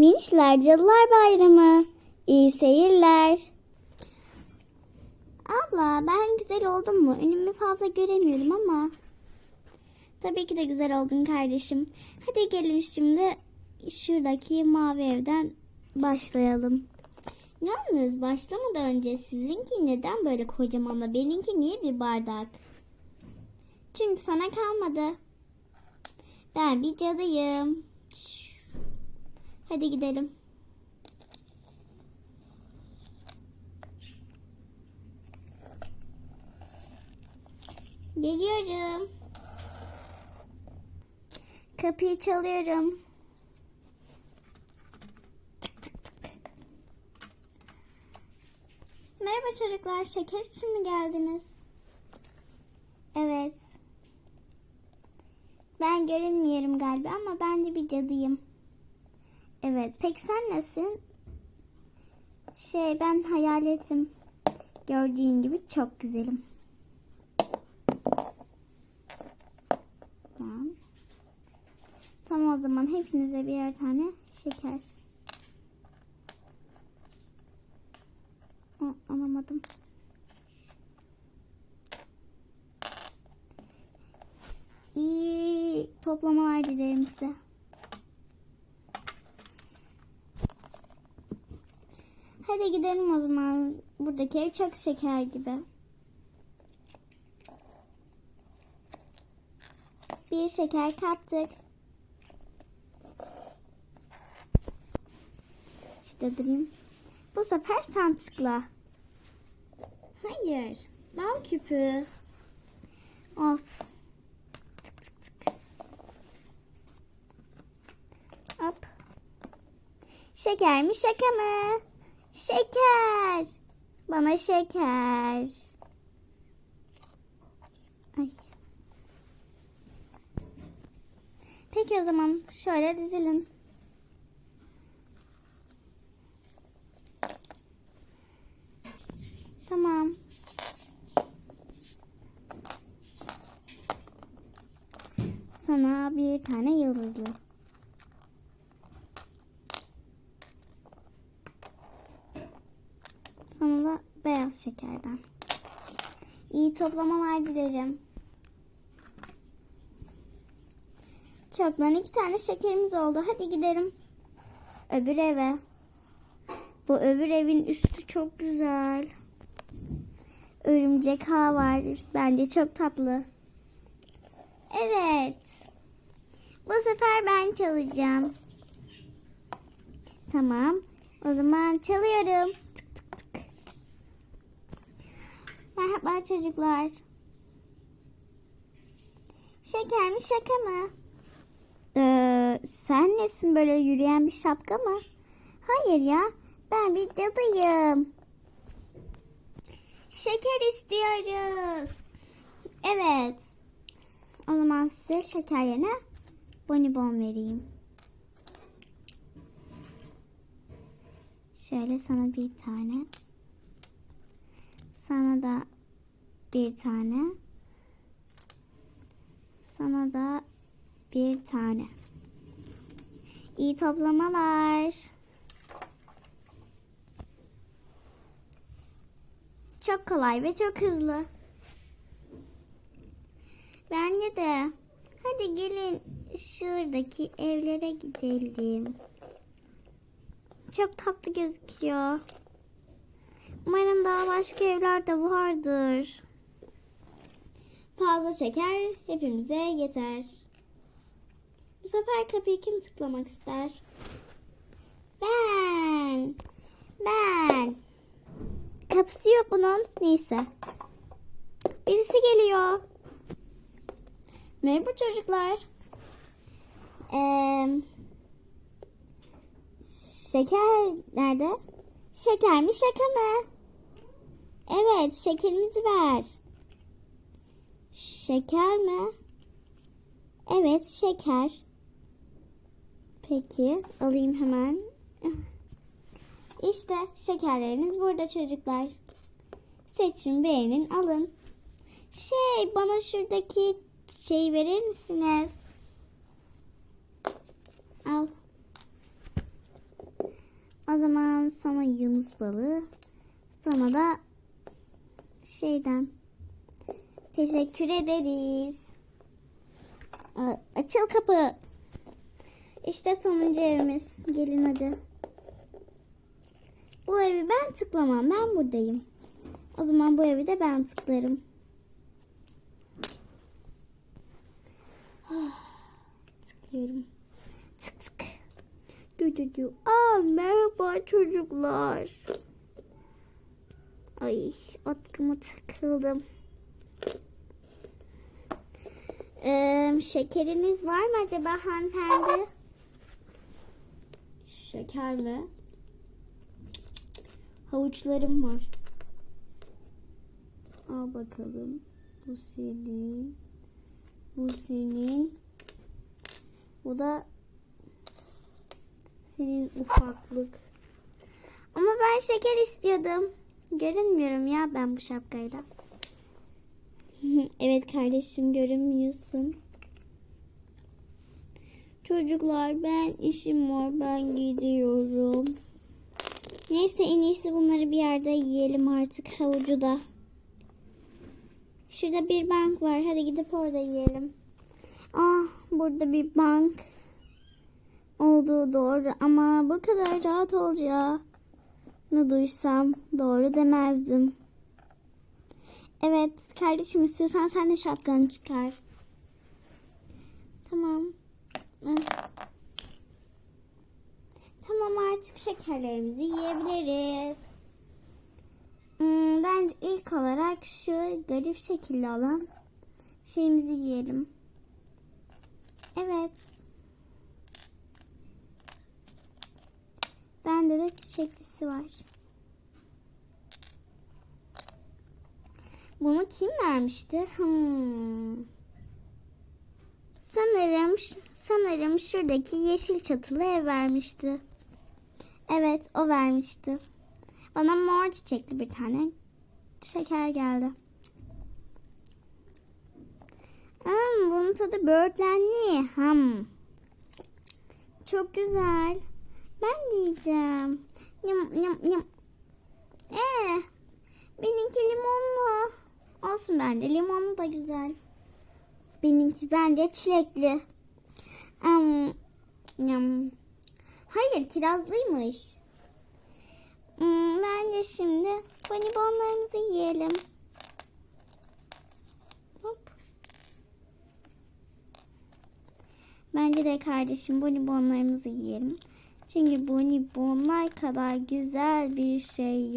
Minişler Cadılar Bayramı. İyi seyirler. Abla ben güzel oldum mu? Önümü fazla göremiyorum ama. Tabii ki de güzel oldun kardeşim. Hadi gelin şimdi şuradaki mavi evden başlayalım. Yalnız başlamadan önce sizinki neden böyle kocaman da benimki niye bir bardak? Çünkü sana kalmadı. Ben bir cadıyım. Hadi gidelim. Geliyorum. Kapıyı çalıyorum. Merhaba çocuklar, şeker için mi geldiniz? Evet. Ben görünmüyorum galiba ama ben de bir cadıyım. Evet, peki sen nesin? Şey, ben hayaletim. Gördüğün gibi çok güzelim. Tamam. Tamam o zaman hepinize birer tane şeker. Aa, alamadım. İyi toplamalar dilerim size. Hadi gidelim o zaman. Buradaki ev çok şeker gibi. Bir şeker kattık. Şurada durayım. Bu sefer sen. Hayır. Bal küpü. Of. Tık tık tık. Hop. Şeker mi şaka mı? Şeker. Bana şeker. Ay. Peki o zaman şöyle dizilin. Tamam. Sana bir tane yıldızlı. Sana da beyaz şekerden. İyi toplamalar dileyeceğim. Çoktan iki tane şekerimiz oldu. Hadi gidelim. Öbür eve. Bu öbür evin üstü çok güzel. Örümcek ağ var. Bence çok tatlı. Evet. Bu sefer ben çalacağım. Tamam. O zaman çalıyorum. Tık. Merhaba çocuklar. Şeker mi şaka mı? Ee, sen nesin böyle yürüyen bir şapka mı? Hayır ya. Ben bir cadıyım. Şeker istiyoruz. Evet. O zaman size şeker yerine bonibon vereyim. Şöyle sana bir tane. Sana da bir tane. Sana da bir tane. İyi toplamalar. Çok kolay ve çok hızlı. Bence de. Hadi gelin şuradaki evlere gidelim. Çok tatlı gözüküyor. Umarım daha başka evler de vardır. Fazla şeker hepimize yeter. Bu sefer kapıyı kim tıklamak ister? Ben. Ben. Kapısı yok bunun. Neyse. Birisi geliyor. Merhaba çocuklar. Ee, şeker nerede? Şeker mi şaka mı? Evet şekerimizi ver. Şeker mi? Evet şeker. Peki alayım hemen. İşte şekerleriniz burada çocuklar. Seçin beğenin alın. Şey bana şuradaki şey verir misiniz? Al. O zaman sana Yunus balığı. Sana da şeyden. Teşekkür ederiz. Açıl kapı. İşte sonuncu evimiz. Gelin hadi. Bu evi ben tıklamam. Ben buradayım. O zaman bu evi de ben tıklarım. Tıklıyorum. Tık tık. Dü dü dü. Merhaba çocuklar. Ay atkıma takıldım. Ee, şekeriniz var mı acaba hanımefendi? Şeker mi? Havuçlarım var. Al bakalım. Bu senin. Bu senin. Bu da senin ufaklık. Ama ben şeker istiyordum. Görünmüyorum ya ben bu şapkayla. evet kardeşim görünmüyorsun. Çocuklar ben işim var ben gidiyorum. Neyse en iyisi bunları bir yerde yiyelim artık havucu da. Şurada bir bank var. Hadi gidip orada yiyelim. Ah burada bir bank olduğu doğru ama bu kadar rahat olacağını duysam doğru demezdim. Evet kardeşim istiyorsan sen de şapkanı çıkar. Tamam. Tamam artık şekerlerimizi yiyebiliriz. Hmm, bence ilk olarak şu garip şekilli olan şeyimizi yiyelim. Evet. Bende de çiçeklisi var. Bunu kim vermişti? Hmm. Sanırım sanırım şuradaki yeşil çatılı ev vermişti. Evet, o vermişti. Bana mor çiçekli bir tane şeker geldi. Hmm, bunun tadı böğürtlenli. Hmm. Çok güzel. Ben de yiyeceğim. Yum, yum, yum. Ee, benimki limonlu. Olsun bende. Limonlu da güzel. Benimki bence çilekli. Hmm, yum. Hayır kirazlıymış. Hmm, bence şimdi bonibonlarımızı yiyelim. Hop. Bence de kardeşim bonibonlarımızı yiyelim. Çünkü bonibonlar kadar güzel bir şey yok.